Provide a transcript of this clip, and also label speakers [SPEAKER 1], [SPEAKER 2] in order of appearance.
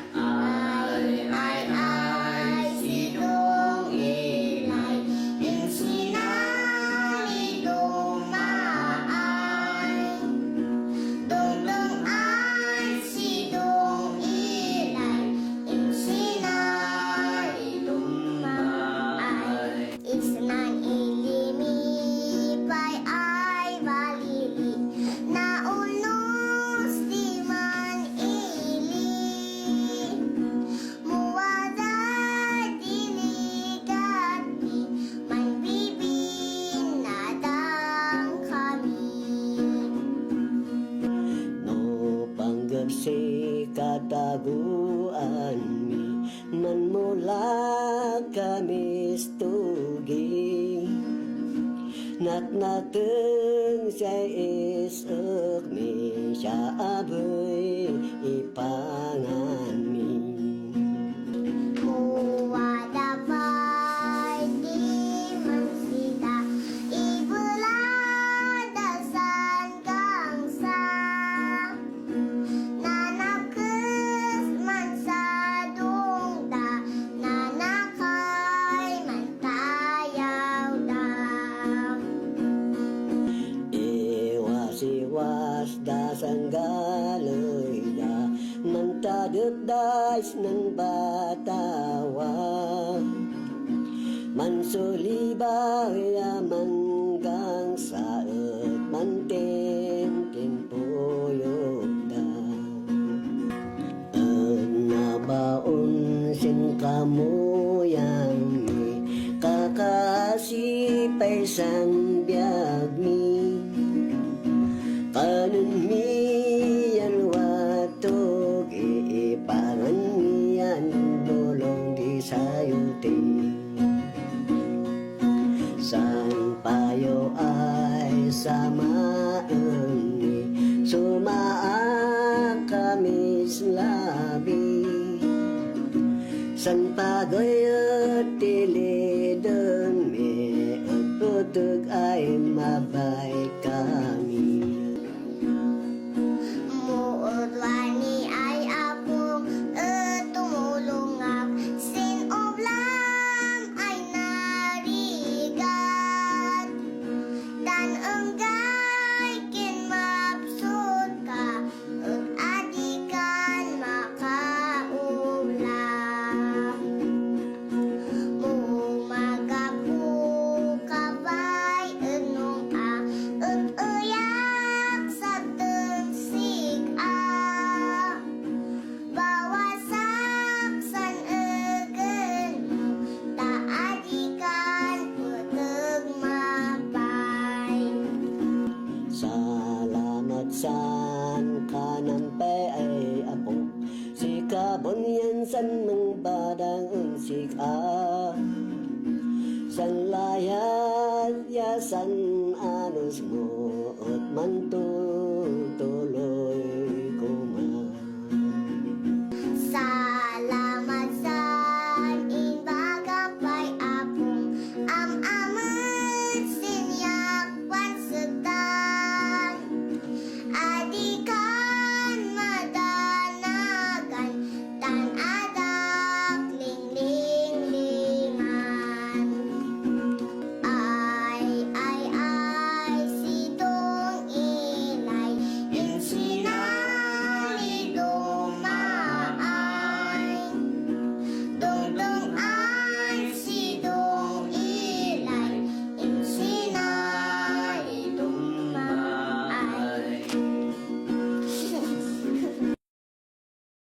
[SPEAKER 1] Uh. taguan mi nan mula kamis tugi nat nateng saya isuk mi sya abeng Mantadot das ng batawa. Mansulibay manggang saet Mantin timpuyok da Ang nabaon sin kamuyang Kakasipay sang biyag mi. Kanon mi samaan ni Sumaa kami labi. San pagoyot tilidon mi At ay mabay
[SPEAKER 2] san
[SPEAKER 1] kanampay ay apo Si kabon san mang badang unsik a San layat anus At mantul